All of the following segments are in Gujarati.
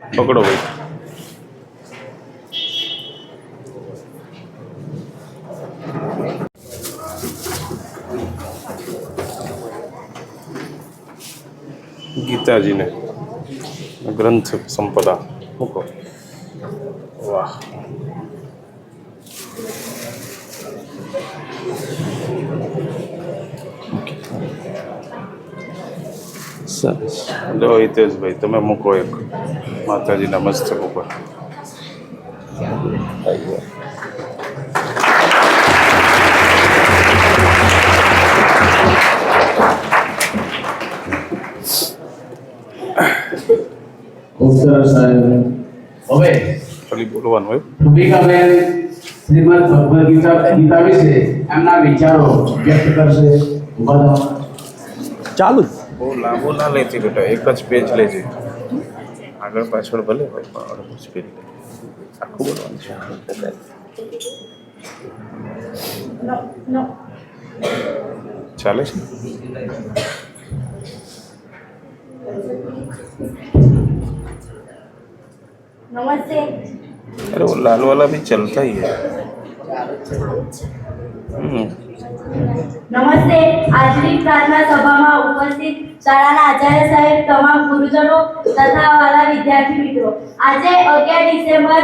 પકડો ભાઈ. ગીતાજીને ગ્રંથ સંપદા મૂકો. વાહ. સરસ. લો હિતેશભાઈ તમે મૂકો એક. માતાજીના મસ્તક ઉપર. બોલવાનું હોય. ભૂમિકાબેન શ્રીમદ ભગવદ ગીતા ગીતા વિશે એમના વિચારો વ્યક્ત કરશે. ઊભા ચાલુ જ બહુ લાંબુ ના લેતી બેટા એક જ પેજ લેજે આગળ પાછળ ભલે હોય પણ અડધું જ પેજ લે. આખું બોલવાનું છે ચાલે છે नमस्ते अरे वो लाल वाला भी चलता ही है हम्म, નમસ્તે. આજની પ્રાર્થના સભામાં ઉપસ્થિત શાળાના આચાર્ય સાહેબ, તમામ ગુરુજનો તથા વાલા વિદ્યાર્થી મિત્રો. આજે અગિયાર ડિસેમ્બર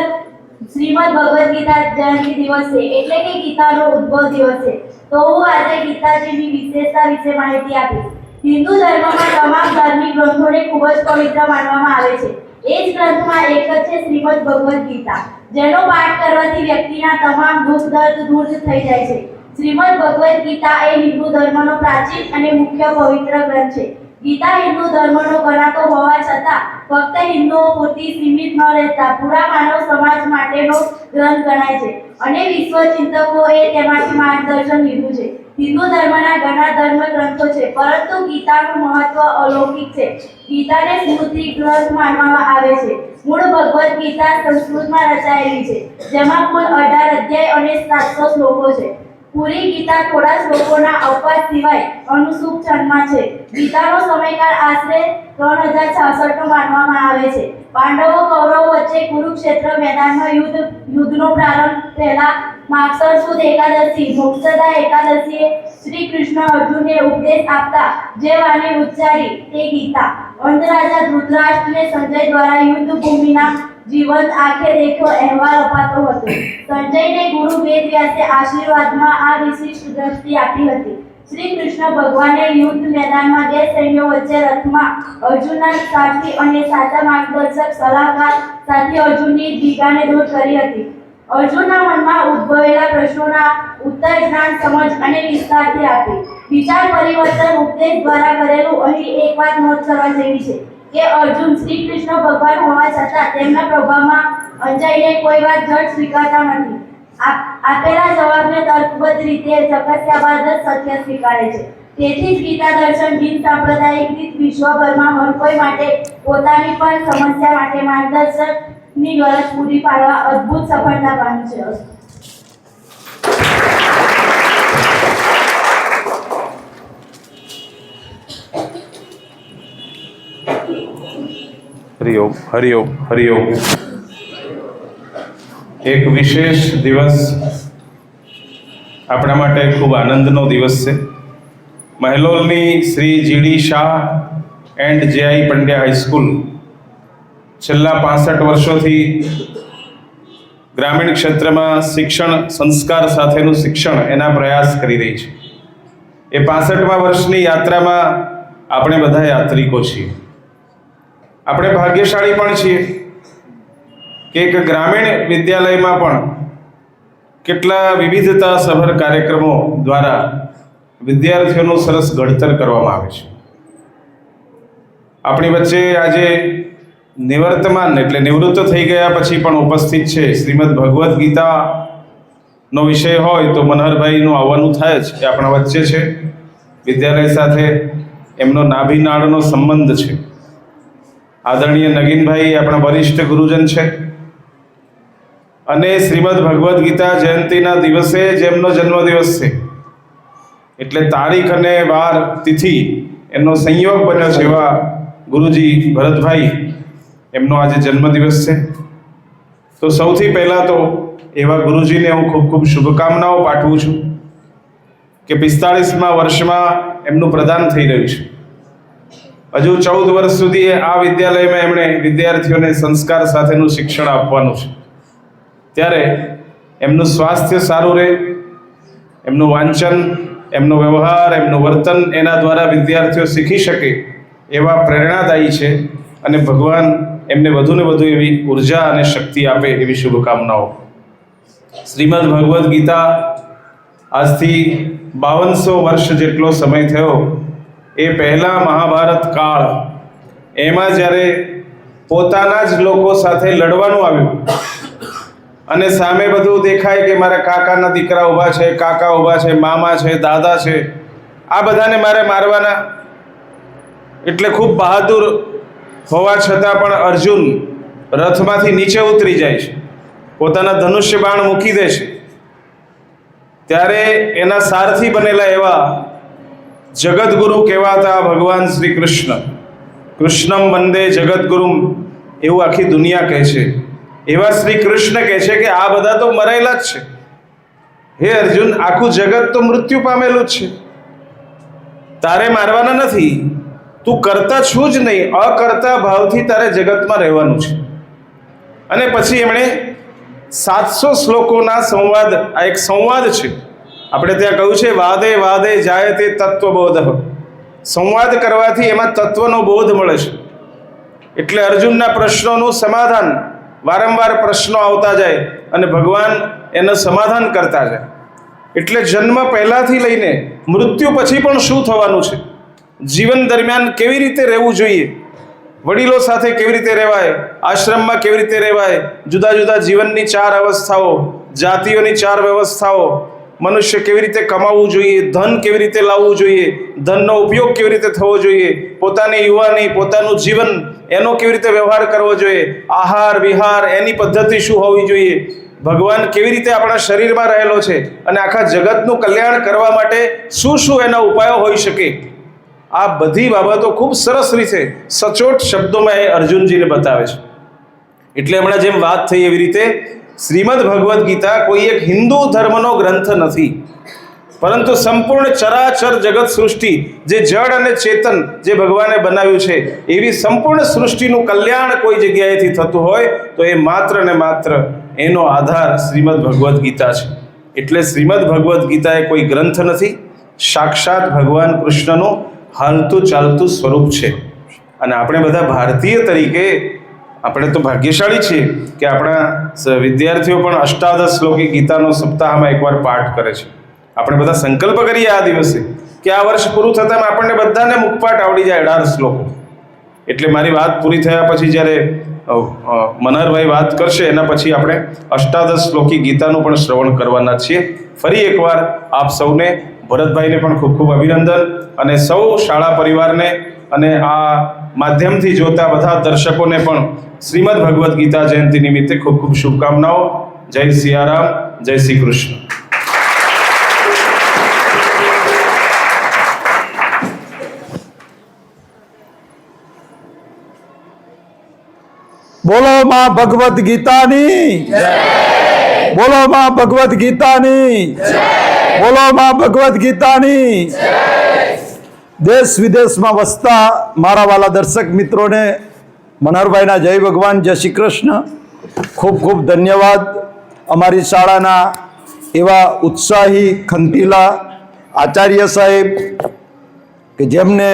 શ્રીમદ ભગવદ્ ગીતા જયંતિ દિવસ છે, એટલે કે ગીતાનો ઉદ્ભવ દિવસ છે. તો હું આજે ગીતાજીની વિશેષતા વિશે માહિતી આપીશ. હિન્દુ ધર્મમાં તમામ ધાર્મિક ગ્રંથોને ખૂબ જ પવિત્ર માનવામાં આવે છે. એ જ ગ્રંથમાં એક જ છે શ્રીમદ ભગવદ્ ગીતા, જેનો પાઠ કરવાથી વ્યક્તિના તમામ દુઃખ, દર્દ દૂર થઈ જાય છે. શ્રીમદ ભગવદ્ ગીતા એ હિન્દુ ધર્મનો પ્રાચીન અને મુખ્ય પવિત્ર ગ્રંથ છે. ગીતા હિન્દુ ધર્મનો ગણાતો હોવા છતાં ફક્ત હિન્દુઓ પૂરતી સીમિત ન રહેતા પૂરા માનવ સમાજ માટેનો ગ્રંથ ગણાય છે. અને વિશ્વ ચિંતકોએ તેમાંથી માર્ગદર્શન લીધું છે. હિન્દુ ધર્મના ઘણા ધર્મ ગ્રંથો છે, પરંતુ ગીતાનું મહત્વ અલૌકિક છે. ગીતાને સ્મૃતિ, ગ્રંથ માનવામાં આવે છે. મૂળ ભગવદ્ ગીતા સંસ્કૃતમાં રચાયેલી છે, જેમાં કુલ અઢાર અધ્યાય અને સાતસો શ્લોકો છે. પૂરી ગીતા થોડા શ્લોકોના અવકાશ સિવાય અનુસૂપ છંદમાં છે. ગીતાનો સમયકાળ આશરે ત્રણ હજાર છાસઠ નો માનવામાં આવે છે. પાંડવો, કૌરવો વચ્ચે કુરુક્ષેત્ર મેદાનમાં યુદ્ધ, યુદ્ધનો પ્રારંભ પહેલા માગસર સુદ એકાદશી મોક્ષદા એકાદશીએ શ્રી કૃષ્ણ અર્જુનને ઉપદેશ આપતા જે વાણી ઉચ્ચારી તે ગીતા. અંધરાજા ધૃતરાષ્ટ્રને સંજય દ્વારા યુદ્ધ ભૂમિના જીવંત આંખે દેખ્યો અહેવાલ અપાતો હતો. સંજયને ગુરુ વેદ વ્યાસે આશીર્વાદમાં આ વિશિષ્ટ દ્રષ્ટિ આપી હતી. શ્રી કૃષ્ણ ભગવાને યુદ્ધ મેદાનમાં બે સૈન્યો વચ્ચે રથમાં અર્જુનના સાથી અને સાચા માર્ગદર્શક સલાહકાર સાથે અર્જુનની દીગાને દૂર કરી હતી. અર્જુનના મનમાં ઉદ્ભવેલા પ્રશ્નોના ઉત્તર જ્ઞાન, સમજ અને વિસ્તારથી આપે. વિચાર પરિવર્તન ઉપદેશ દ્વારા કરેલું અહીં એક વાત નોંધ કરવા જેવી છે કે અર્જુન શ્રી કૃષ્ણ ભગવાન હોવા છતાં તેમના પ્રભાવમાં અંજાઈને કોઈ વાત જડ સ્વીકારતા નથી. આપ- આપેલા જવાબને તર્કબદ્ધ રીતે ચકાસ્યા બાદ જ સત્ય સ્વીકારે છે. તેથી જ ગીતા દર્શન બિન સાંપ્રદાયિક રીત વિશ્વભરમાં હર કોઈ માટે પોતાની પણ સમસ્યા માટે માર્ગદર્શનની ગરજ પૂરી પાડવા અદ્ભુત સફળતા પામ્યું છે હરિઓમ હરિઓમ હરિઓમ એક વિશેષ દિવસ આપણા માટે ખૂબ આનંદનો દિવસ છે. મહેલોલની Shri G D Shah and J I Pandya high school છેલ્લા પાસઠ વર્ષોથી ગ્રામીણ ક્ષેત્રમાં શિક્ષણ, સંસ્કાર સાથેનું શિક્ષણ એના પ્રયાસ કરી રહી છે. એ પાસઠમા વર્ષની યાત્રામાં આપણે બધા યાત્રિકો છીએ. આપણે ભાગ્યશાળી પણ છીએ કે એક ગ્રામીણ વિદ્યાલયમાં પણ કેટલા વિવિધતા સભર કાર્યક્રમો દ્વારા વિદ્યાર્થીઓનું સરસ ઘડતર કરવામાં આવે છે. આપણી વચ્ચે આજે નિવર્તમાન એટલે નિવૃત્ત થઈ ગયા પછી પણ ઉપસ્થિત છે. શ્રીમદ ભગવદ્ ગીતાનો વિષય હોય તો મનહરભાઈનું આવવાનું થાય જ, એ આપણા વચ્ચે છે. વિદ્યાલય સાથે એમનો નાભિનાળનો સંબંધ છે. આદરણીય નગીનભાઈ આપણા વરિષ્ઠ ગુરુજન છે. અને શ્રીમદ ભગવદ્ ગીતા જયંતિના દિવસે જેમનો જન્મદિવસ છે. એટલે તારીખ અને વાર તિથિ એનો સંયોગ બન્યો છે એવા ગુરુજી ભરતભાઈ એમનો આજે જન્મદિવસ છે. તો સૌથી પહેલાં તો એવા ગુરુજીને હું ખૂબ ખૂબ શુભકામનાઓ પાઠવું છું કે પિસ્તાળીસમાં વર્ષમાં એમનું પ્રદાન થઈ રહ્યું છે. હજુ ચૌદ વર્ષ સુધી આ વિદ્યાલયમાં એમણે વિદ્યાર્થીઓને સંસ્કાર સાથેનું શિક્ષણ આપવાનું છે. ત્યારે એમનું સ્વાસ્થ્ય સારું રહે, એમનું વાંચન, એમનો વ્યવહાર, એમનું વર્તન એના દ્વારા વિદ્યાર્થીઓ શીખી શકે એવા પ્રેરણાદાયી છે અને ભગવાન એમને વધુને વધુ એવી ઊર્જા અને શક્તિ આપે એવી શુભકામનાઓ. શ્રીમદ ભગવદ્ ગીતા આજથી બાવનસો વર્ષ જેટલો સમય થયો. એ પહેલાં મહાભારત કાળ, એમાં જ્યારે પોતાના જ લોકો સાથે લડવાનું આવ્યું, અને સામે બધું દેખાય કે મારા કાકાના દીકરા ઊભા છે, કાકા ઊભા છે, મામા છે, દાદા છે, આ બધાને મારે મારવાના. એટલે ખૂબ બહાદુર હોવા છતાં પણ અર્જુન રથમાંથી નીચે ઉતરી જાય છે. પોતાના ધનુષ્ય બાણ મૂકી દે છે. ત્યારે એના સારથી બનેલા એવા જગતગુરુ કહેવાતા ભગવાન શ્રી કૃષ્ણ. કૃષ્ણમ વંદે જગતગુરુમ એવું આખી દુનિયા કહે છે. એવા શ્રી કૃષ્ણ કહે છે કે આ બધા તો મરેલા જ છે. હે અર્જુન, આખું જગત તો મૃત્યુ પામેલું જ છે. તારે મારવાના નથી. તું કરતા છું જ નહીં, અકર્તા ભાવથી તારે જગતમાં રહેવાનું છે. અને પછી એમણે સાતસો શ્લોકોના સંવાદ, આ એક સંવાદ છે. આપણે ત્યાં કહ્યું છે, વાદે વાદે જાય તે તત્વબોધ. સંવાદ કરવાથી એમાં તત્વનો બોધ મળે છે. એટલે અર્જુનના પ્રશ્નોનું સમાધાન, વારંવાર પ્રશ્નો આવતા જાય અને ભગવાન એનું સમાધાન કરતા જાય. એટલે જન્મ પહેલાંથી લઈને મૃત્યુ પછી પણ શું થવાનું છે? જીવન દરમિયાન કેવી રીતે રહેવું જોઈએ? વડીલો સાથે કેવી રીતે રહેવાય? આશ્રમમાં કેવી રીતે રહેવાય? જુદા જુદા જીવનની ચાર અવસ્થાઓ, જાતિઓની ચાર વ્યવસ્થાઓ, મનુષ્ય કેવી રીતે કમાવવું જોઈએ? ધન કેવી રીતે લાવવું જોઈએ? ધનનો ઉપયોગ કેવી રીતે થવો જોઈએ? પોતાની યુવાની, પોતાનું જીવન, એનો કેવી રીતે વ્યવહાર કરવો જોઈએ? આહાર, વિહાર, એની પદ્ધતિ શું હોવી જોઈએ? ભગવાન કેવી રીતે આપણા શરીરમાં રહેલો છે? અને આખા જગતનું કલ્યાણ કરવા માટે શું શું એના ઉપાયો હોઈ શકે? આ બધી બાબતો ખૂબ સરસ રીતે સચોટ શબ્દોમાં એ અર્જુનજીને બતાવે છે. એટલે હમણાં જેમ વાત થઈ એવી રીતે શ્રીમદ ભગવદ્ ગીતા કોઈ એક હિન્દુ ધર્મનો ગ્રંથ નથી. પરંતુ સંપૂર્ણ ચરાચર જગત સૃષ્ટિ, જે જળ અને ચેતન જે ભગવાને બનાવ્યું છે, એવી સંપૂર્ણ સૃષ્ટિનું કલ્યાણ કોઈ જગ્યાએથી થતું હોય, તો એ માત્ર ને માત્ર એનો આધાર શ્રીમદ ભગવદ્ ગીતા છે. એટલે શ્રીમદ ભગવદ્ ગીતા એ કોઈ ગ્રંથ નથી. સાક્ષાત ભગવાન કૃષ્ણનું હાલતું ચાલતું સ્વરૂપ છે. અને આપણે બધા ભારતીય તરીકે આપણે તો ભાગ્યશાળી છીએ કે આપણા વિદ્યાર્થીઓ પણ અષ્ટાદશ શ્લોકી ગીતાનો સપ્તાહમાં એકવાર પાઠ કરે છે. આપણે બધા સંકલ્પ કરીએ આ દિવસે કે આ વર્ષ પૂરું થતાં આપણને બધાને મુખપાઠ આવડી જાય અઢાર શ્લોકો. એટલે મારી વાત પૂરી થયા પછી જ્યારે મનહરભાઈ વાત કરશે એના પછી આપણે અષ્ટાદશ શ્લોકી ગીતાનું પણ શ્રવણ કરવાના છીએ. ફરી એકવાર આપ સૌને ભરતભાઈને પણ ખૂબ ખૂબ અભિનંદન અને સૌ શાળા પરિવારને અને આ માધ્યમથી જોતા બધા દર્શકોને પણ શ્રીમદ ભગવદ્ ગીતા જયંતિ નિમિત્તે ખૂબ ખૂબ શુભકામનાઓ. જય સિયારામ જય શ્રી કૃષ્ણ. બોલો માં ભગવદ્ ગીતાની. બોલો માં ભગવદ્ ગીતાની. બોલો માં ભગવદ્ ગીતાની. દેશ વિદેશમાં વસતા મારા વાલા દર્શક મિત્રોને મનહરભાઈના જય ભગવાન જય શ્રી કૃષ્ણ. ખૂબ ખૂબ ધન્યવાદ. અમારી શાળાના એવા ઉત્સાહી ખંતીલા આચાર્ય સાહેબ કે જેમને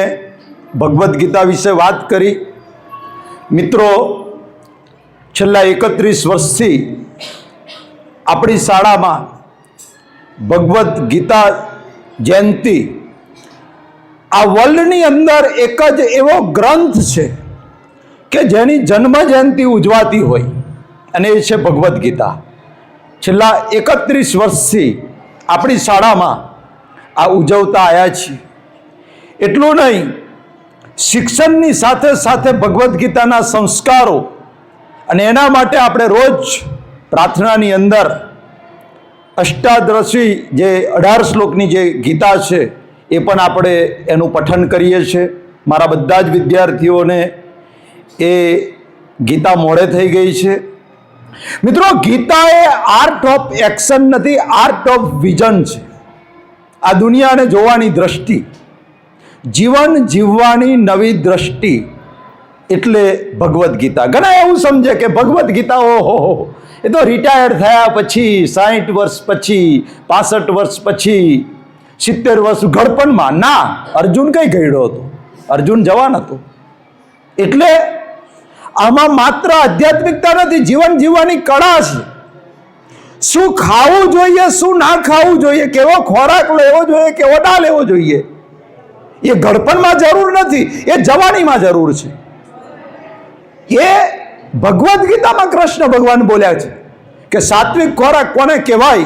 ભગવદ્ ગીતા વિશે વાત કરી. મિત્રો છેલ્લા એકત્રીસ વર્ષથી આપણી શાળામાં ભગવદ્ ગીતા જયંતિ આ વર્લ્ડની અંદર એક જ એવો ગ્રંથ છે કે જેની જન્મ જયંતિ ઉજવાતી હોય અને એ છે ભગવદ્ ગીતા. છેલ્લા એકત્રીસ વર્ષથી આપણી શાળામાં આ ઉજવતા આવ્યા છીએ. એટલું નહીં, શિક્ષણની સાથે સાથે ભગવદ્ ગીતાના સંસ્કારો અને એના માટે આપણે રોજ પ્રાર્થનાની અંદર અષ્ટાદશી જે અઢાર શ્લોકની જે ગીતા છે, એ પણ આપણે એનું પઠન કરીએ છીએ. મારા બધા જ વિદ્યાર્થીઓને એ ગીતા મોડે થઈ ગઈ છે. મિત્રો ગીતા એ આર્ટ ઓફ એક્શન નથી આર્ટ ઓફ વિઝન છે. આ દુનિયાને જોવાની દ્રષ્ટિ, જીવન જીવવાની નવી દ્રષ્ટિ એટલે ભગવદ્ ગીતા. ઘણા એવું સમજે કે ભગવદ્ ગીતા, ઓહો એ તો રિટાયર્ડ થયા પછી સાહીઠ વર્ષ પછી, પાસઠ વર્ષ પછી, સિત્તેર વર્ષ ઘડપણમાં. ના, અર્જુન કઈ ગયડો હતો? અર્જુન જવાન હતો. એટલે આમાં માત્ર આધ્યાત્મિકતા નથી, જીવન જીવવાની કળા છે. શું ખાવું જોઈએ, શું ના ખાવું જોઈએ, કેવો ખોરાક લેવો જોઈએ, કેવો ના લેવો જોઈએ, એ ઘડપણમાં જરૂર નથી, એ જવાનીમાં જરૂર છે. એ ભગવદ્ ગીતામાં કૃષ્ણ ભગવાન બોલ્યા છે કે સાત્વિક ખોરાક કોને કહેવાય?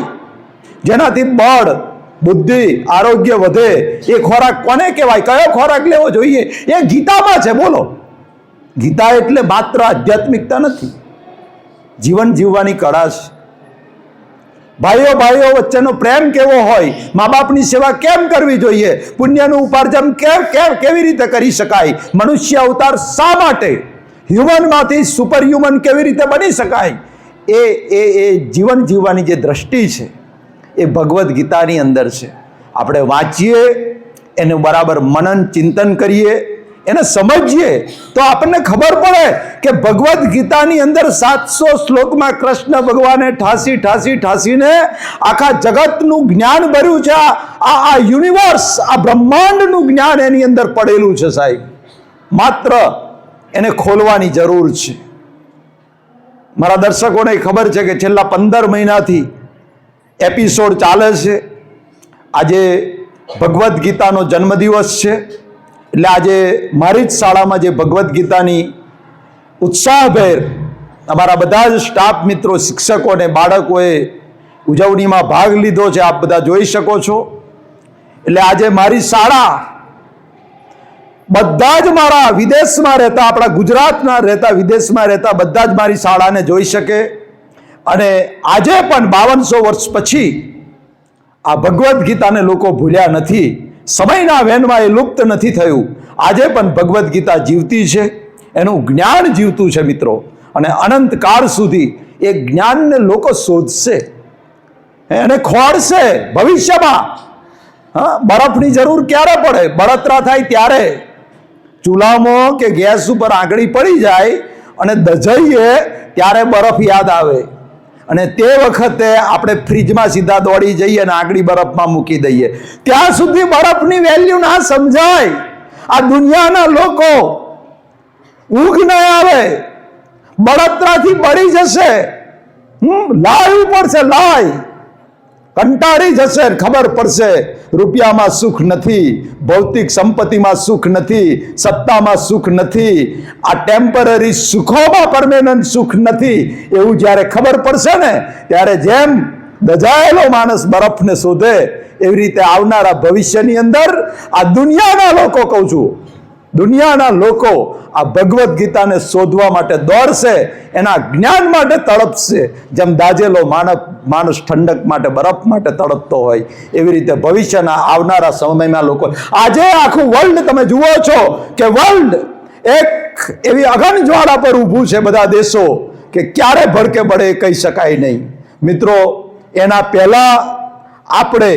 જેનાથી બળ, બુદ્ધિ, આરોગ્ય વધે. એ ખોરાક કોને કહેવાય? કયો ખોરાક લેવો જોઈએ? એ ગીતામાં છે, બોલો. ગીતા એટલે માત્ર આધ્યાત્મિકતા નથી. જીવન જીવવાની કળા છે. ભાઈઓ ભાઈઓ વચ્ચેનો પ્રેમ કેવો હોય? મા બાપની સેવા કેમ કરવી જોઈએ? પુણ્યનું ઉપાર્જન કેમ કેમ, કેવી રીતે કરી શકાય? મનુષ્ય અવતાર શા માટે હ્યુમનમાંથી સુપર હ્યુમન કેવી રીતે બની શકાય? એ એ એ જીવન જીવવાની જે દ્રષ્ટિ છે, એ ભગવદ્ ગીતાની અંદર છે. આપણે વાંચીએ, એનું બરાબર મનન ચિંતન કરીએ, એને સમજીએ, તો આપણને ખબર પડે કે ભગવદ્ ગીતાની અંદર સાતસો શ્લોકમાં કૃષ્ણ ભગવાને ઠાસી ઠાસી, ઠાસીને આખા જગતનું જ્ઞાન ભર્યું છે. આ આ યુનિવર્સ આ બ્રહ્માંડનું જ્ઞાન એની અંદર પડેલું છે સાહેબ. માત્ર એને ખોલવાની જરૂર છે. મારા દર્શકોને ખબર છે કે છેલ્લા પંદર મહિનાથી એપિસોડ ચાલે છે. આજે ભગવદ્ ગીતાનો જન્મદિવસ છે. એટલે આજે મારી જ શાળામાં જે ભગવદ્ ગીતાની ઉત્સાહભેર અમારા બધા જ સ્ટાફ મિત્રો, શિક્ષકો અને બાળકોએ ઉજવણીમાં ભાગ લીધો છે. આપ બધા જોઈ શકો છો. એટલે આજે મારી શાળા બધા જ મારા વિદેશમાં રહેતા, આપણા ગુજરાતના રહેતા, વિદેશમાં રહેતા બધા જ મારી શાળાને જોઈ શકે. અને આજે પણ બાવનસો વર્ષ પછી આ ભગવદ્ ગીતાને લોકો ભૂલ્યા નથી. સમયના વેનમાં એ લુપ્ત નથી થયું. આજે પણ ભગવદ્ ગીતા જીવતી છે. એનું જ્ઞાન જીવતું છે મિત્રો. અને અનંતકાળ સુધી એ જ્ઞાનને લોકો શોધશે. એને ખોળશે ભવિષ્યમાં. હા, બરફની જરૂર ક્યારે પડે? બળતરા થાય ત્યારે. ચૂલામાં કે ગેસ ઉપર આંગળી પડી જાય અને દજાઈએ ત્યારે બરફ યાદ આવે. અને તે વખતે આપણે ફ્રીજમાં સીધા દોડી જઈએ અને આગળી બરફમાં મૂકી દઈએ. ત્યાં સુધી બરફની વેલ્યુ ના સમજાય. આ દુનિયાના લોકો ઊંઘ ન આવે. બળતરાથી બળી જશે. લાવવું પડશે લાય. કંટાળી જશે ખબર પડશે. રૂપિયામાં સુખ નથી, ભૌતિક સંપત્તિમાં સુખ નથી, સત્તામાં સુખ નથી. આ ટેમ્પરરી સુખોમાં પરમેનન્ટ સુખ નથી. એવું જ્યારે ખબર પડશે ને, ત્યારે જેમ દજાયેલો માણસ બરફને શોધે, એવી રીતે આવનારા ભવિષ્યની અંદર આ દુનિયાના લોકો કહું છું દુનિયાના લોકો આ ભગવદ્ ગીતાને શોધવા માટે દોડશે, એના જ્ઞાન માટે તડપશે. જેમ દાજેલો માનવ માણસ ઠંડક માટે, બરફ માટે તડપતો હોય, એવી રીતે ભવિષ્યના આવનારા સમયમાં લોકો, આજે આખું વર્લ્ડ તમે જુઓ છો કે વર્લ્ડ એક એવી અગન જ્વાળા પર ઊભું છે બધા દેશો કે ક્યારે ભડકે પડે એ કહી શકાય નહીં. મિત્રો, એના પહેલાં આપણે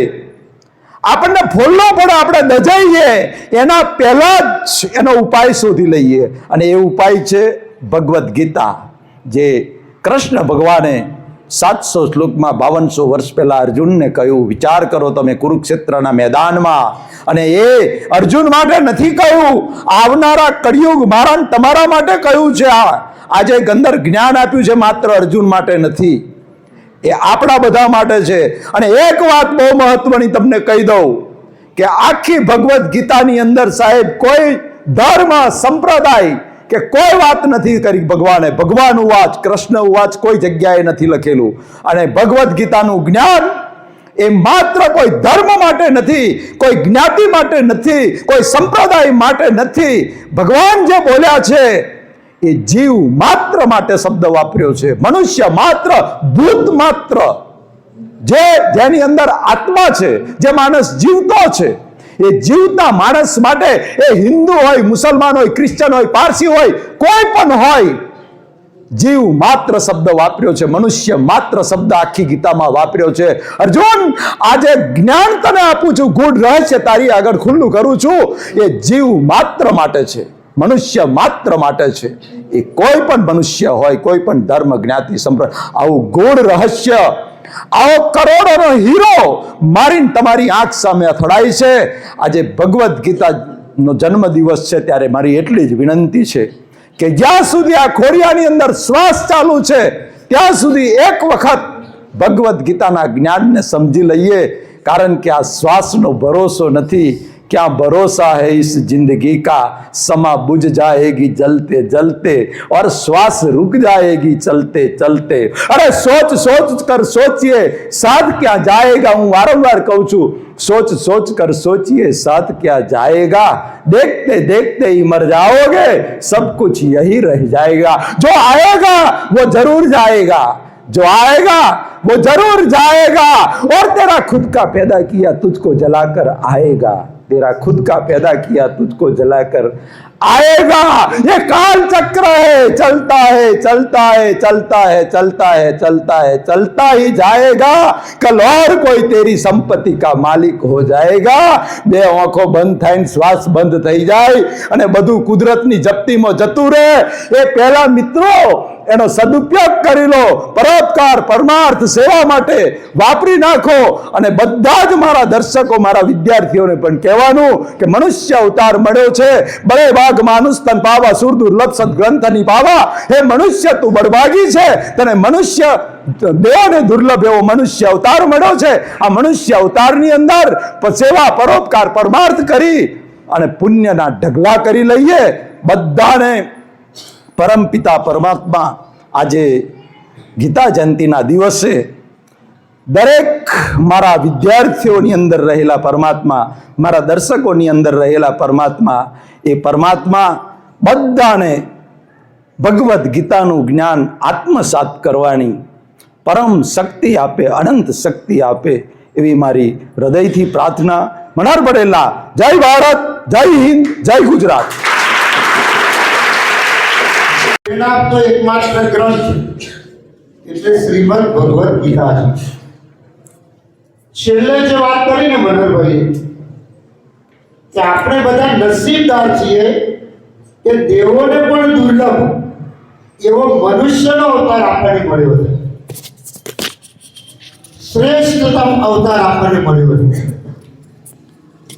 આપણને ફોલ્લો પડે આપણે દજાઈએ એના પહેલા જ એનો ઉપાય શોધી લઈએ. અને એ ઉપાય છે ભગવદ્ ગીતા, જે કૃષ્ણ ભગવાને સાતસો શ્લોકમાં બાવનસો વર્ષ પહેલા અર્જુનને કહ્યું, વિચાર કરો તમે કુરુક્ષેત્રના મેદાનમાં. અને એ અર્જુન માટે નથી કહ્યું, આવનારા કળિયુગ મારા તમારા માટે કહ્યું છે આ. આજે ગંદર જ્ઞાન આપ્યું છે, માત્ર અર્જુન માટે નથી. એ આપણા બધા માટે છે. અને એક વાત બહુ મહત્વની તમને કહી દઉં કે આખી ભગવદ્ ગીતાની અંદર સાહેબ કોઈ ધર્મ, સંપ્રદાય કે કોઈ વાત નથી કરી ભગવાને. ભગવાન ઉવાચ કૃષ્ણ ઉવાચ કોઈ જગ્યાએ નથી લખેલું. અને ભગવદ્ ગીતાનું જ્ઞાન એ માત્ર કોઈ ધર્મ માટે નથી, કોઈ જ્ઞાતિ માટે નથી, કોઈ સંપ્રદાય માટે નથી. ભગવાન જે બોલ્યા છે એ જીવ માત્ર માટે શબ્દ વાપર્યો છે. મનુષ્ય માત્ર, ભૂત માત્ર. જે જેની અંદર આત્મા છે, જે માણસ જીવતો છે, એ જીવતા માણસ માટે એ હિન્દુ હોય, મુસલમાન હોય ક્રિશ્ચન હોય, પારસી હોય, કોઈ પણ હોય, જીવ માત્ર શબ્દ વાપર્યો છે. મનુષ્ય માત્ર શબ્દ આખી ગીતામાં વાપર્યો છે. અર્જુન, આજે જ્ઞાન તને આપું છું. ગુડ રહસ્ય તારી આગળ ખુલ્લું કરું છું. એ જીવ માત્ર માટે છે. મનુષ્ય માત્ર માટે છે. એ કોઈ પણ મનુષ્ય હોય, કોઈ પણ ધર્મ, જ્ઞાતિ, સંપ્રદાય, આવું ગોળ રહસ્ય, આવો કરોડોનો હીરો મારીને તમારી આંખ સામે અથડાય છે. આજે ભગવદ્ ગીતાનો જન્મ દિવસ છે ત્યારે મારી એટલી જ વિનંતી છે કે જ્યાં સુધી આ ખોડિયાની અંદર શ્વાસ ચાલુ છે, ત્યાં સુધી એક વખત ભગવદ્ ગીતાના જ્ઞાનને સમજી લઈએ. કારણ કે આ શ્વાસનો ભરોસો નથી. क्या भरोसा है इस ज़िंदगी का? समा बुझ जाएगी जलते जलते और श्वास रुक जाएगी चलते चलते। अरे सोच सोच कर सोचिए, साथ क्या जाएगा? हूँ वारंवार कहू छू, सोच सोच कर सोचिए, साथ क्या जाएगा? देखते देखते ही मर जाओगे, सब कुछ यही रह जाएगा। जो आएगा, वो ज़रूर जाएगा। जो आएगा, वो ज़रूर जाएगा। और तेरा खुद का पैदा किया तुझको जलाकर आएगा। तेरा खुद का पैदा किया तुझको जलाकर आएगा ये काल चक्र है चलता है चलता है चलता है चलता है चलता है चलता ही जाएगा कल और कोई तेरी संपत्ति का मालिक हो जाएगा બે આંખો બંધ થઈને શ્વાસ બંધ થઈ જાય અને બધું કુદરતની જપ્તીમાં જતું રહે એ પહેલા મિત્રો એનો સદુપયોગ કરી લો. પરોપકાર, પરમાર્થ, સેવા માટે વાપરી નાખો. અને બધા જ મારા દર્શકો, મારા વિદ્યાર્થીઓને પણ કહેવાનું કે મનુષ્ય અવતાર મળ્યો છે. બળે બાગ માનુસ તન પાવા, સુર દુર્લભ સદગ્રંથની પાવા. હે મનુષ્ય, તું બળભાગી છે. તને મનુષ્ય દેવને દુર્લભ એવો મનુષ્ય અવતાર મળ્યો છે. આ મનુષ્ય અવતારની અંદર સેવા, પરોપકાર, પરમાર્થ કરી અને પુણ્યના ઢગલા કરી લઈએ. બધાને પરમપિતા પરમાત્મા આજે ગીતા જયંતિના દિવસે દરેક મારા વિદ્યાર્થીઓની અંદર રહેલા પરમાત્મા, મારા દર્શકોની અંદર રહેલા પરમાત્મા, એ પરમાત્મા બધાને ભગવદ્ ગીતાનું જ્ઞાન આત્મસાત કરવાની પરમ શક્તિ આપે, અનંત શક્તિ આપે એવી મારી હૃદયથી પ્રાર્થના. મનાર પડેલા જય ભારત, જય હિન્દ, જય ગુજરાત. પ્રેરણા આપતો એકમાત્ર ગ્રંથ એટલે શ્રીમદ ભગવદ્ ગીતા છેલ્લે જે વાત કરી ને મનોહરભાઈ કે આપણે બધા નસીબદાર છીએ કે દેવોને પણ દુર્લભ એવો મનુષ્યનો અવતાર આપણને મળ્યો છે. શ્રેષ્ઠતમ અવતાર આપણને મળ્યો છે.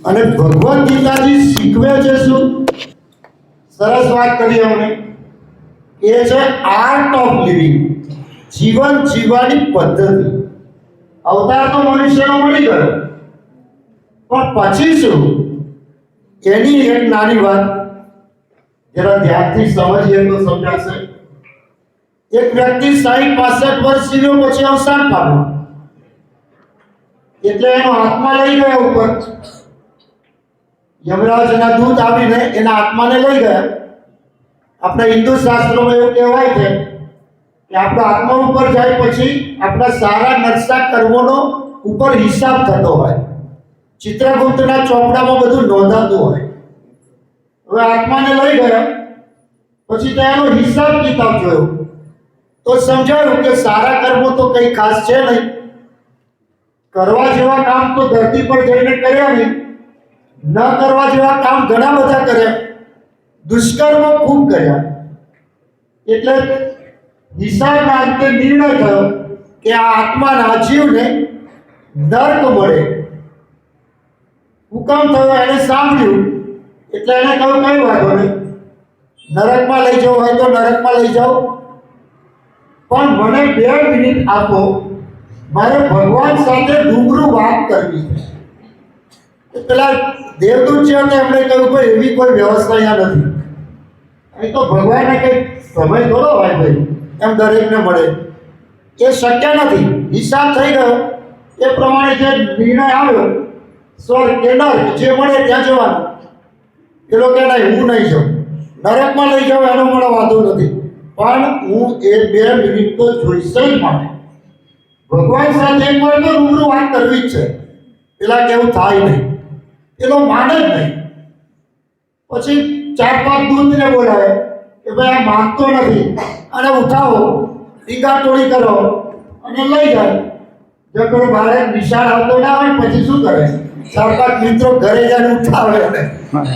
અને ભગવદ્ ગીતાજી શીખવે છે શું? સરસ વાત કરી અમને એ છે આર્ટ ઓફ લિવિંગ જીવન જીવવાની પદ્ધતિ. અવતાર તો મનુષ્યનો મળી ગયો. પણ પછી શું? એની એક નાની વાત. જરા ધ્યાનથી સમજીએ તો સમજાશે. એક વ્યક્તિ સાઠ પાસઠ વર્ષ જીવ્યો પછી અવસાન પામ્યો. એટલે એનો આત્મા લઈ ગયો ઉપર. યમરાજના દૂત આવીને એના આત્માને લઈ ગયા. આપણા હિન્દુ શાસ્ત્રોમાં એવું કહેવાય છે કે આપણો આત્મા ઉપર જાય પછી આપણા સારા નરસા કર્મોનો ઉપર હિસાબ થતો હોય. ચિત્રગુપ્તના ચોપડામાં બધું નોંધાતું હોય. હવે આત્માને લઈ ગયા, પછી તેનો હિસાબ કિતાબ જોયો. તો સમજાયું કે સારા કર્મો તો કંઈ ખાસ છે નહીં. કરવા જેવા કામ તો ધરતી પર જઈને કર્યા નહીં. ન કરવા જેવા કામ ઘણા બધા કર્યા. દુષ્કર્મ ખૂબ કર્યા. એટલે હિસાબના અંતે નિર્ણય થયો કે આ આત્માના જીવને નર્ક મળે. હુકમ થયો એને સાંભળ્યું. એટલે એને કહ્યું, કઈ વાંધો નહીં. નરકમાં લઈ જવું હોય તો નરકમાં લઈ જાઓ. પણ મને બે મિનિટ આપો. મારે ભગવાન સાથે રૂબરૂ વાત કરવી છે. પેલા દેવદૂત છે એમણે કહ્યું કે એવી કોઈ વ્યવસ્થા અહીંયા નથી. અહીં તો ભગવાનને કંઈક સમય થોડો હોય ભાઈ, એમ દરેકને મળે. એ શક્ય નથી. હિસાબ થઈ ગયો. એ પ્રમાણે જે નિર્ણય આવ્યો સ્વર્ગ કે નર્ક જે મળે ત્યાં જવાનું. એ કે નહીં હું નહીં જાઉં. નરકમાં લઈ જાઉં, એનો મને વાંધો નથી. પણ હું એ બે મિનિટ તો જોઈશ જ માટે. ભગવાન સાથે એક વાર તો રૂબરૂ વાત કરવી જ છે. પેલા કેવું થાય નહીં. પેલો માને જ નહીં. પછી ચાર પાંચ દૂધને બોલાવે કે ભાઈ આ માગતો નથી. અને ઉઠાવો ટીંગાટોળી કરો અને લઈ જાય. જો કોઈ બાળક નિશાળ આવતો ના હોય, પછી શું કરે? ચાર પાંચ મિત્રો ઘરે જઈને ઉઠાવે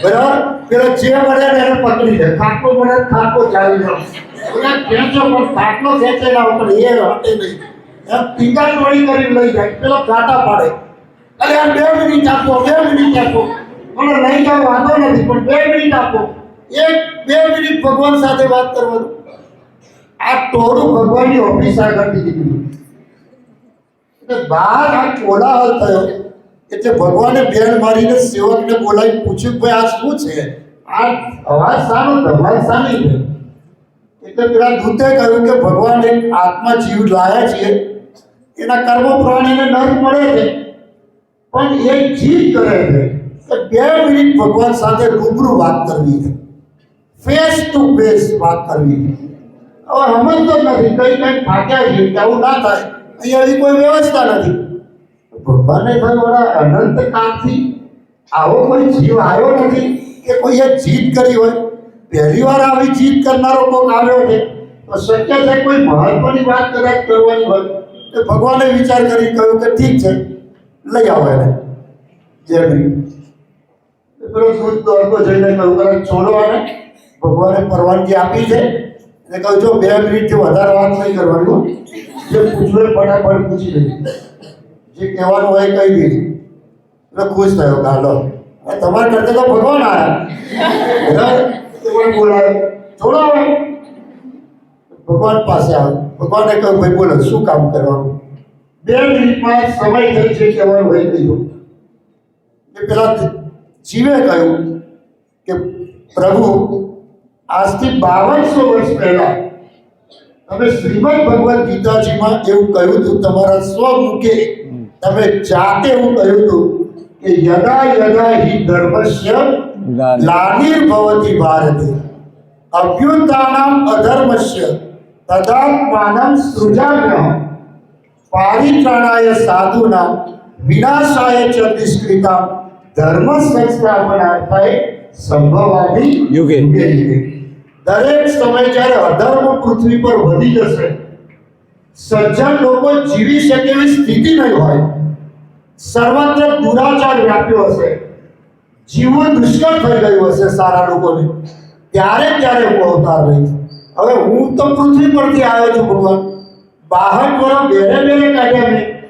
બરાબર? પેલો જે મળે ને એને પકડી દે ખાટલો મળે ખાકો ચાલી જાય. પણ ખાટલો ખેંચે ઉપર, એ હટે નહીં. એમ ટીંગાટોળી કરીને લઈ જાય. પેલો ઘાટા પાડે. અરે આ બે મિનિટ આપો, બે મિનિટ આપો. મને નહીં જાવ વાંધો નથી પણ બે મિનિટ આપો. એક બે મિનિટ ભગવાન સાથે વાત કરવાનું. આ ટોળું ભગવાનની ઓફિસ આગળ દીધી. એટલે બહાર આ કોલાહલ થયો. એટલે ભગવાને બેન મારીને સેવકને બોલાવી પૂછ્યું કે ભાઈ આ શું છે? આ અવાજ શાનો ભગવાન સાની છે. એટલે પેલા દૂતે કહ્યું કે ભગવાન એક આત્મા જીવ લાયા છે એના કર્મ પ્રાણીને નર મળે છે. પણ એ જીવ કરે છે. બે મિનિટ ભગવાન સાથે રૂબરૂ વાત કરવી છે. ફેસ ટુ ફેસ વાત કરવી છે. હવે સમજતો નથી, કઈ કઈ થાક્યા છે આવું ના થાય. અહીંયા એવી કોઈ વ્યવસ્થા નથી. ભગવાને વડા અનંત કાળથી આવો કોઈ જીવ આવ્યો નથી, કે કોઈએ જીત કરી હોય. પહેલી વાર આવી જીત કરનારો કોક આવ્યો છે. તો શક્ય છે કોઈ મહત્વની વાત કદાચ કરવાની હોય, તો ભગવાને વિચાર કરી કહ્યું કે ઠીક છે, લઈ આવો એને. જય દૂધ જઈને કહ્યું છોડો આને. ભગવાને પરવાનગી આપી છે. અને કહું છો, બે મિનિટથી વધારે વાત નહીં કરવાનું. જે પૂછવું ફટાફટ પૂછી લઈ જે કહેવાનું હોય કહી દેજો એટલે ખુશ થયો ગાલો તમારા કરતા તો ભગવાન આવ્યા બરાબર તો કોઈ બોલાવે? છોડો ભગવાન પાસે આવે. ભગવાને કહ્યું, ભાઈ, બોલો, શું કામ કરવાનું? બે મિનિટમાં સમય થઈ છે કહેવાનું હોય કહ્યું કે પેલા જીવે કહ્યું કે પ્રભુ આજથી બાવનસો વર્ષ પહેલા તમે શ્રીમદ ભગવદ્ ગીતાજીમાં એવું કહ્યું હતું તમારા સ્વમુખે તમે જાતે એવું કહ્યું હતું કે યદા યદા હિ ધર્મસ્ય ગ્લાનિર્ભવતિ ભારતે. અભ્યુત્થાનમ અધર્મસ્ય તદાત્માનમ સૃજામ્યહમ. પારિત્રાણાય સાધુના વિનાશાય ચ નિષ્કૃતા ધર્મ સંસ્થાપનાર્થાય સંભવામી યુગે. યુગે. દરેક સમય જ્યારે અધર્મ પૃથ્વી પર વધી જશે સજ્જન લોકો જીવી શકે એવી સ્થિતિ નહીં હોય. સર્વત્ર દુરાચાર વ્યાપ્યો હશે. જીવન દુષ્કર થઈ ગયું હશે સારા લોકોને. ત્યારે ત્યારે હું અવતાર લઈશ? હવે હું તો પૃથ્વી પરથી આવ્યો છું ભગવાન. બહાર વરો બેરે બેરે કાઢ્યા મેં.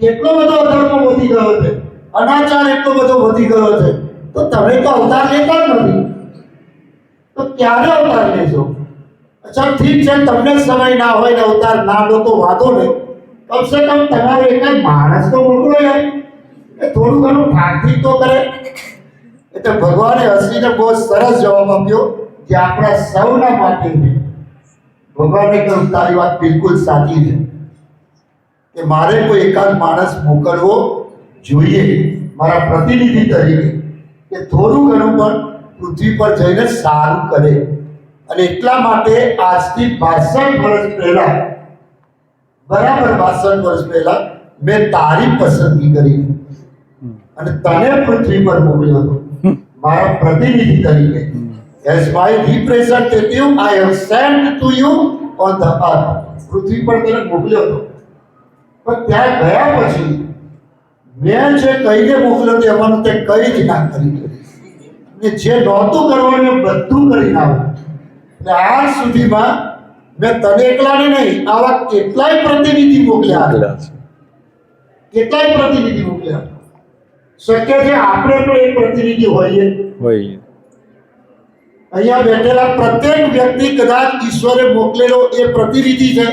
કેટલો બધો અધર્મ વધી ગયો છે. અનાચાર એટલો બધો વધી ગયો છે. તો તમે તો અવતાર લેતા નથી. તો ક્યારે અવતાર લેશો? અચ્છા, ઠીક છે, તમને સમય ના હોય ને અવતાર ના લો તો વાંધો નહીં. કમસે કમ તમારો એકાદ માણસ તો મોકલો યાર. એ થોડું ઘણું ઠાકઠીક તો કરે. એટલે ભગવાને હસીને બહુ સરસ જવાબ આપ્યો જે આપણા સૌના માટે છે ભગવાને કહ્યું તારી વાત બિલકુલ સાચી છે. કે મારે કોઈ એકાદ માણસ મોકલવો જોઈએ મારા પ્રતિનિધિ તરીકે કે થોડું ઘણું પણ પૃથ્વી પર જઈને સારું કરે. અને એટલા માટે આજથી બાસઠ વર્ષ પહેલા, બરાબર બાસઠ વર્ષ પહેલા મેં તારી પસંદગી કરી. અને તને પૃથ્વી પર મોકલ્યો હતો. મારા પ્રતિનિધિ તરીકે. As my representative I have sent to you on the earth પૃથ્વી પર તને મોકલ્યો હતો. પણ ત્યાં ગયા પછી મેં જે કહીને મોકલ્યો તે એમાં તે કઈ જ ના કરી ને જે નહોતું કરવાનું બધું કરી નાખ્યું એટલે આજ સુધીમાં મેં તને એકલાને નહીં આવા કેટલાય પ્રતિનિધિ મોકલ્યા કેટલાય પ્રતિનિધિ મોકલ્યા શક્ય છે આપણે પણ એક પ્રતિનિધિ હોઈએ. હોઈએ. અહીંયા બેઠેલા પ્રત્યેક વ્યક્તિ કદાચ ઈશ્વરે મોકલેલો એ પ્રતિનિધિ છે.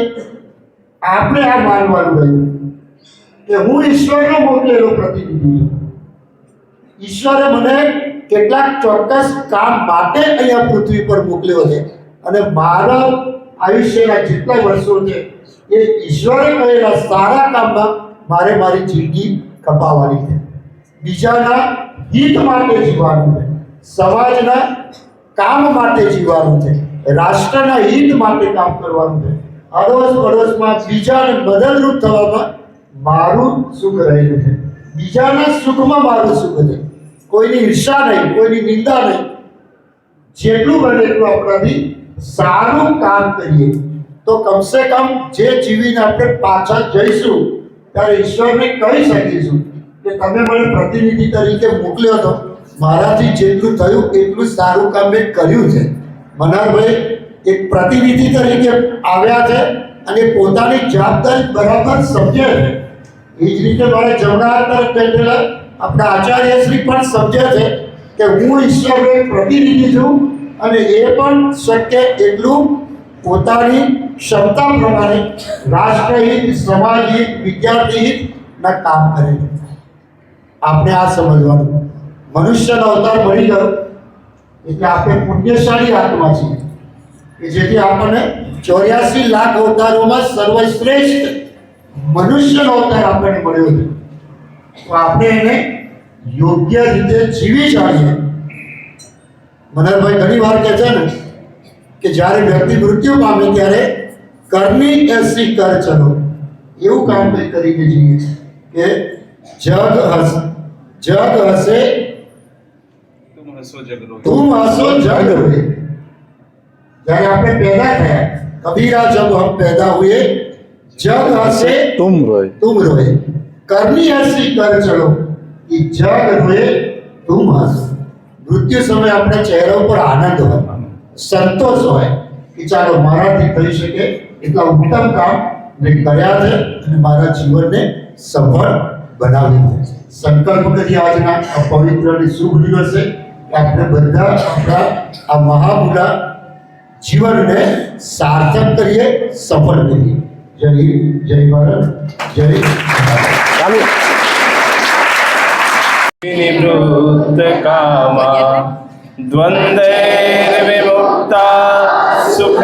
આપણે આ માનવાનું રહ્યું. કે હું ઈશ્વરનો મોકલેલો પ્રતિનિધિ ઈશ્વરે મને કેટલાક ચોક્કસ કામ માટે અહીંયા પૃથ્વી પર મોકલ્યો છે. અને મારા આયુષ્યના જેટલા વર્ષો છે, એ ઈશ્વરે કહેલા સારા કામમાં મારે મારી જિંદગી કપાવવાની છે. બીજાના હિત માટે જીવવાનું છે, સમાજના કામ માટે જીવવાનું છે, રાષ્ટ્રના હિત માટે કામ કરવાનું છે. અડોશ પડોશમાં બીજાને મદદરૂપ થવામાં મારું સુખ રહેલું છે. બીજાના સુખમાં મારું સુખ છે. કોઈની ઈર્ષા નહીં, કોઈની નિંદા નહીં. જેટલું બને એટલું આપણાથી સારું કામ કરીએ. તો કમસે કમ જે જીવીને આપણે પાછા જઈશું, ત્યારે ઈશ્વરને કહી શકીશું કે તમે મને પ્રતિનિધિ તરીકે મોકલ્યો હતો મારાથી જેટલું થયું, એટલું સારું કામ મેં કર્યું છે. મનારભાઈ, એક પ્રતિનિધિ તરીકે આવ્યા છે અને પોતાની જવાબદારી બરાબર સમજે છે. એ જ રીતે મારે જમણા તરફ આપણા આચાર્યશ્રી પણ સમજે છે કે હું ઈશ્વરનો પ્રતિનિધિ છું અને એ પણ શક્ય એટલું પોતાની ક્ષમતા પ્રમાણે રાષ્ટ્રહિત, સમાજહિત વિદ્યાર્થી હિતના કામ કરે આપણે આ સમજવાનું. મનુષ્યનો અવતાર મળી ગયો એટલે આપણે પુણ્યશાળી આત્મા છીએ. કે જેથી આપણને ચોર્યાસી લાખ અવતારોમાં સર્વશ્રેષ્ઠ મનુષ્યનો અવતાર આપણને મળ્યો છે તો આપણે એને યોગ્ય રીતે જીવી જાણીએ મનરભાઈ ઘણી વાર કહે છે ને કે જ્યારે વ્યક્તિ મૃત્યુ પામે ત્યારે કરની એસી કર ચલો એવું કામ કંઈ કરીને જઈએ કે જગ હસ જગ હસે તુમ હસો જગ રોએ જ્યારે આપણે પેદા થયા કબીરા જબ હમ પેદા હુએ જગ હસે તુમ રોય तुम रोए करनी ऐसी कर चलो कि जग रोए तुम हंस મૃત્યુ સમયે આપણા ચહેરા ઉપર આનંદ હોય સંતોષ હોય કે ચાલો મારાથી થઈ શકે એટલા ઉત્તમ કામ મેં કર્યા છે અને મારા જીવનને સફળ બનાવ્યું છે સંકલ્પ કરી આજના આ પવિત્ર અને શુભ દિવસે કે આપણે બધા આપણા આ મહામુલા જીવનને સાર્થક કરીએ સફળ કરીએ જય જય ભારત જય ચાલુ. નિવૃત્ત કામા દ્વંદ્વૈર વિમુક્તા સુખ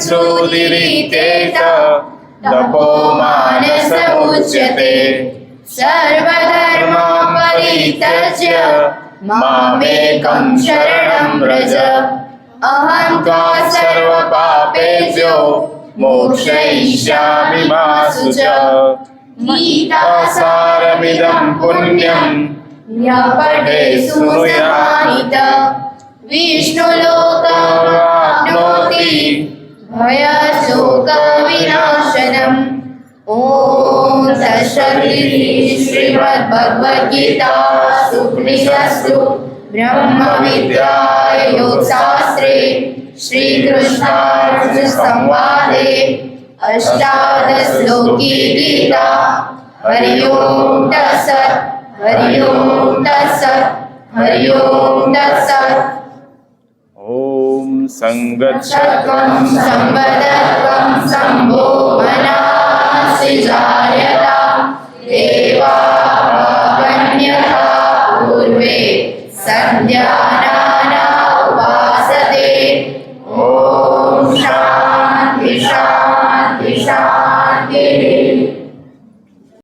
भावसंशोधिरितेत तपो मानस उच्यते सर्वधर्मा परित्यज्य मामेकं शरणं व्रज अहं त्वा सर्वपापेभ्यो मोक्षयिष्यामि मा शुच गीतासारमिदं पुण्यं यः पठे सुनुयाहित विष्णुलोकमाप्नोति भयशोकविनाशनम्। ॐ तत्सदिति श्रीमद्भगवद्गीता सुपनिषत्सु ब्रह्मविद्याय योगशास्त्रे श्रीकृष्णार्जुनसंवादे अष्टादशलोकी गीता हरि ओं तत्सत् हरि ओं तत्सत् हरि ओं तत्सत्। સંગચ્છત્વં સંપદત્વં સંભોગનાસि જાયતા દેવા ભવન્યથા પૂર્વે સંધ્યાનાના ઉપાસતે ઓમ શાંતિ શાંતિ શાંતિ